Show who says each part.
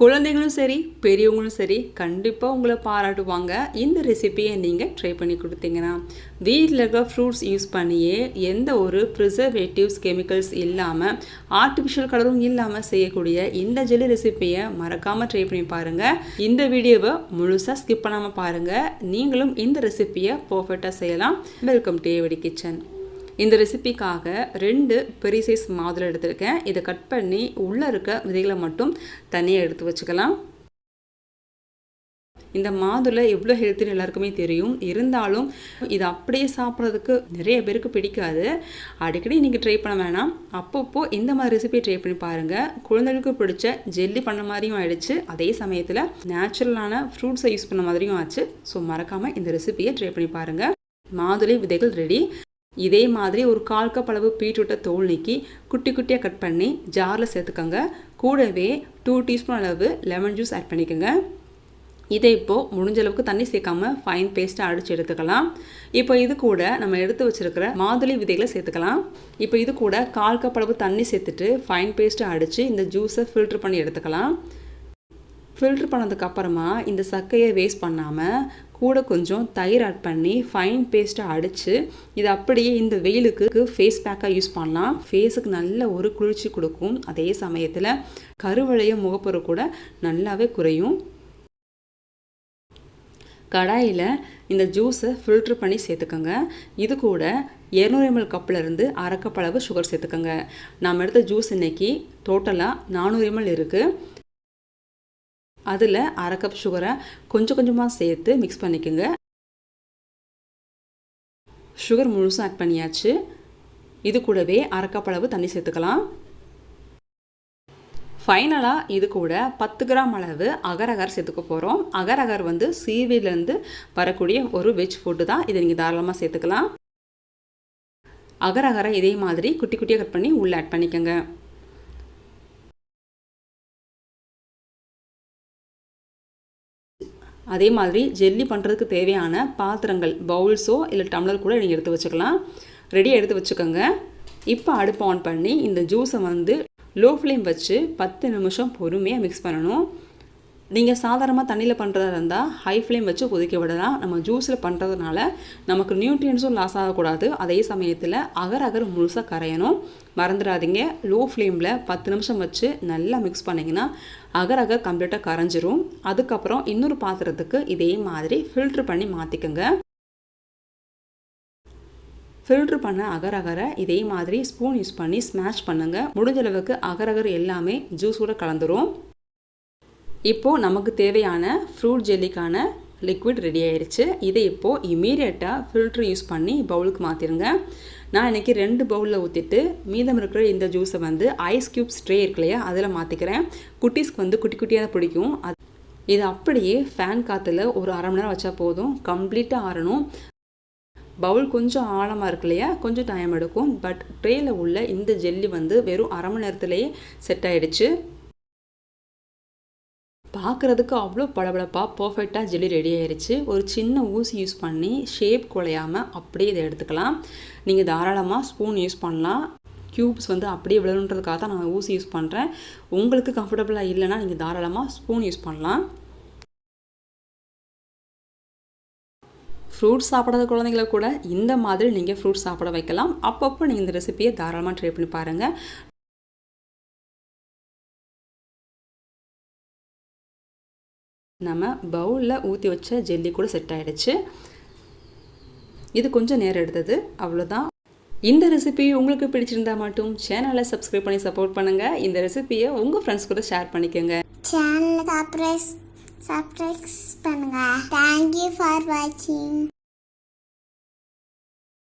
Speaker 1: குழந்தைங்களும் சரி பெரியவங்களும் சரி கண்டிப்பாக உங்களை பாராட்டுவாங்க. இந்த ரெசிபியை நீங்கள் ட்ரை பண்ணி கொடுத்தீங்கன்னா வீட்டில் இருக்க ஃப்ரூட்ஸ் யூஸ் பண்ணியே எந்த ஒரு ப்ரிசர்வேட்டிவ்ஸ் கெமிக்கல்ஸ் இல்லாமல் ஆர்டிஃபிஷியல் கலரும் இல்லாமல் செய்யக்கூடிய இந்த ஜெல்லி ரெசிபியை மறக்காமல் ட்ரை பண்ணி பாருங்கள் இந்த வீடியோவை முழுசாக ஸ்கிப் பண்ணாமல் பாருங்கள் நீங்களும் இந்த ரெசிபியை பர்ஃபெக்டாக செய்யலாம். வெல்கம் டு ஏவடி கிச்சன் இந்த ரெசிபிக்காக ரெண்டு பெரிய சைஸ் மாதுளை எடுத்திருக்கேன். இதை கட் பண்ணி உள்ளே இருக்க விதைகளை மட்டும் தனியாக எடுத்து வச்சுக்கலாம். இந்த மாதுளை எவ்வளோ ஹெல்த்தின்னு எல்லாருக்குமே தெரியும். இருந்தாலும் இது அப்படியே சாப்பிட்றதுக்கு நிறைய பேருக்கு பிடிக்காது. அடிக்கடி நீங்கள் ட்ரை பண்ண வேணாம். அப்பப்போ இந்த மாதிரி ரெசிபி ட்ரை பண்ணி பாருங்கள் குழந்தைகளுக்கு பிடிச்ச ஜெல்லி பண்ண மாதிரியும் ஆயிடுச்சு. அதே சமயத்தில் நேச்சுரலான ஃப்ரூட்ஸை யூஸ் பண்ண மாதிரியும் ஆச்சு. ஸோ மறக்காமல் இந்த ரெசிபியை ட்ரை பண்ணி பாருங்கள் மாதுளை விதைகள் ரெடி இதே மாதிரி ஒரு கால் கப் அளவு பீட்ரூட்டை தோல் நீக்கி குட்டி குட்டியாக கட் பண்ணி ஜாரில் சேர்த்துக்கோங்க. கூடவே டூ டீஸ்பூன் அளவு லெமன் ஜூஸ் ஆட் பண்ணிக்கோங்க. இதை இப்போது முடிஞ்ச அளவுக்கு தண்ணி சேர்க்காம ஃபைன் பேஸ்ட்டாக அடித்து எடுத்துக்கலாம். இப்போ இது கூட நம்ம எடுத்து வச்சுருக்கிற மாதுளை விதைகளை சேர்த்துக்கலாம். இப்போ இது கூட கால் கப் அளவு தண்ணி சேர்த்துட்டு ஃபைன் பேஸ்ட்டை அடித்து இந்த ஜூஸை ஃபில்ட்ரு பண்ணி எடுத்துக்கலாம். ஃபில்ட்ரு பண்ணதுக்கப்புறமா இந்த சக்கையை வேஸ்ட் பண்ணாமல் கூட கொஞ்சம் தயிர் ஆட் பண்ணி ஃபைன் பேஸ்ட்டை அடித்து இது அப்படியே இந்த வெயிலுக்கு ஃபேஸ் பேக்காக யூஸ் பண்ணலாம். ஃபேஸுக்கு நல்ல ஒரு குளிர்ச்சி கொடுக்கும். அதே சமயத்தில் கருவளைய முகப்பொரு கூட நல்லாவே குறையும். கடாயில் இந்த ஜூஸை ஃபில்ட்ரு பண்ணி சேர்த்துக்கோங்க. இது கூட இரநூறு எம்எல் கப்பிலேருந்து அரைக்கப்பளவு சுகர் சேர்த்துக்கோங்க. நாம் எடுத்த ஜூஸ் இன்றைக்கி டோட்டலாக நானூறு எம்எல் இருக்குது அதில் அரை கப் சுகரை கொஞ்சம் கொஞ்சமாக சேர்த்து மிக்ஸ் பண்ணிக்கோங்க. சுகர் முழுசும் ஆட் பண்ணியாச்சு. இது கூடவே அரை கப் அளவு தண்ணி சேர்த்துக்கலாம். ஃபைனலாக இது கூட பத்து கிராம் அளவு அகரகர் அகர் சேர்த்துக்க போகிறோம் அகரகர் வந்து சீவிலேருந்து வரக்கூடிய ஒரு வெஜ் ஃபுட்டு தான். இதை நீங்கள் தாராளமாக சேர்த்துக்கலாம். அகரகரை அகரை இதே மாதிரி குட்டி குட்டியாக கட் பண்ணி உள்ளே ஆட் பண்ணிக்கோங்க. அதே மாதிரி ஜெல்லி பண்ணுறதுக்கு தேவையான பாத்திரங்கள் பவுல்ஸோ இல்லை டம்ளர் கூட நீங்கள் எடுத்து வச்சுக்கலாம். ரெடியாக எடுத்து வச்சுக்கோங்க. இப்போ அடுப்பு ஆன் பண்ணி இந்த ஜூஸை வந்து லோ ஃப்ளேம் வச்சு பத்து நிமிஷம் பொறுமையாக மிக்ஸ் பண்ணணும். நீங்கள் சாதாரணமாக தண்ணியில் பண்ணுறதா இருந்தால் ஹை ஃப்ளேம் வச்சு கொதிக்க விடலாம். நம்ம ஜூஸில் பண்ணுறதுனால நமக்கு நியூட்ரியன்ஸும் லாஸ் ஆகக்கூடாது. அதே சமயத்தில் அகர் அகர் முழுசாக கரையணும். மறந்துடாதீங்க. லோ ஃப்ளேமில் பத்து நிமிஷம் வச்சு நல்லா மிக்ஸ் பண்ணிங்கன்னா அகர் அகர் கம்ப்ளீட்டாக கரைஞ்சிரும். அதுக்கப்புறம் இன்னொரு பாத்திரத்துக்கு இதே மாதிரி ஃபில்ட்ரு பண்ணி மாற்றிக்கோங்க ஃபில்ட்ரு பண்ண அகர் அகரை இதே மாதிரி ஸ்பூன் யூஸ் பண்ணி ஸ்மாஷ் பண்ணுங்கள் முடிஞ்ச அளவுக்கு அகர் அகர் எல்லாமே ஜூஸோட கலந்துரும். இப்போது நமக்கு தேவையான ஃப்ரூட் ஜெல்லிக்கான லிக்விட் ரெடி ஆயிடுச்சு இதை இப்போது இமீடியட்டாக ஃபில்ட்ரு யூஸ் பண்ணி பவுலுக்கு மாற்றிடுங்க நான் இன்றைக்கி ரெண்டு பவுலில் ஊற்றிட்டு மீதம் இருக்கிற இந்த ஜூஸை வந்து ஐஸ் க்யூப்ஸ் ட்ரே இருக்கு இல்லையா அதில் மாற்றிக்கிறேன் குட்டீஸ்க்கு வந்து குட்டி குட்டியாக தான் பிடிக்கும். அது இது அப்படியே ஃபேன் காற்றுல ஒரு அரை மணி நேரம் வச்சா போதும். கம்ப்ளீட்டாக ஆறணும். பவுல் கொஞ்சம் ஆழமாக இருக்கு இல்லையா கொஞ்சம் டைம் எடுக்கும். பட் ட்ரேயில் உள்ள இந்த ஜெல்லி வந்து வெறும் அரை மணி நேரத்துலேயே செட் ஆகிடுச்சு பார்க்குறதுக்கு அவ்வளோ பளபளப்பாக பர்ஃபெக்டாக ஜெல்லி ரெடி ஆயிடுச்சு ஒரு சின்ன ஊசி யூஸ் பண்ணி ஷேப் குலையாமல் அப்படியே இதை எடுத்துக்கலாம். நீங்கள் தாராளமாக ஸ்பூன் யூஸ் பண்ணலாம். க்யூப்ஸ் வந்து அப்படியே விழணுன்றதுக்காக தான் நான் ஊசி யூஸ் பண்ணுறேன் உங்களுக்கு கம்ஃபர்டபுளாக இல்லைன்னா நீங்கள் தாராளமாக ஸ்பூன் யூஸ் பண்ணலாம். ஃப்ரூட்ஸ் சாப்பிடாத குழந்தைங்கள கூட இந்த மாதிரி நீங்கள் ஃப்ரூட்ஸ் சாப்பிட வைக்கலாம். அப்பப்போ நீங்கள் இந்த ரெசிபியை தாராளமாக ட்ரை பண்ணி பாருங்கள் நம்ம பவுலில் ஊற்றி வச்ச ஜெல்லி கூட செட் ஆகிடுச்சு இது கொஞ்சம் நேரம் எடுத்தது. அவ்வளோதான் இந்த ரெசிபி உங்களுக்கு பிடிச்சிருந்தா மட்டும் சேனலை சப்ஸ்கிரைப் பண்ணி சப்போர்ட் பண்ணுங்கள் இந்த ரெசிபியை உங்கள் ஃப்ரெண்ட்ஸ் கூட ஷேர் பண்ணிக்கோங்க.
Speaker 2: சேனலை சப்ஸ்கிரைப் பண்ணுங்கள் தேங்க்யூ ஃபார் வாட்சிங்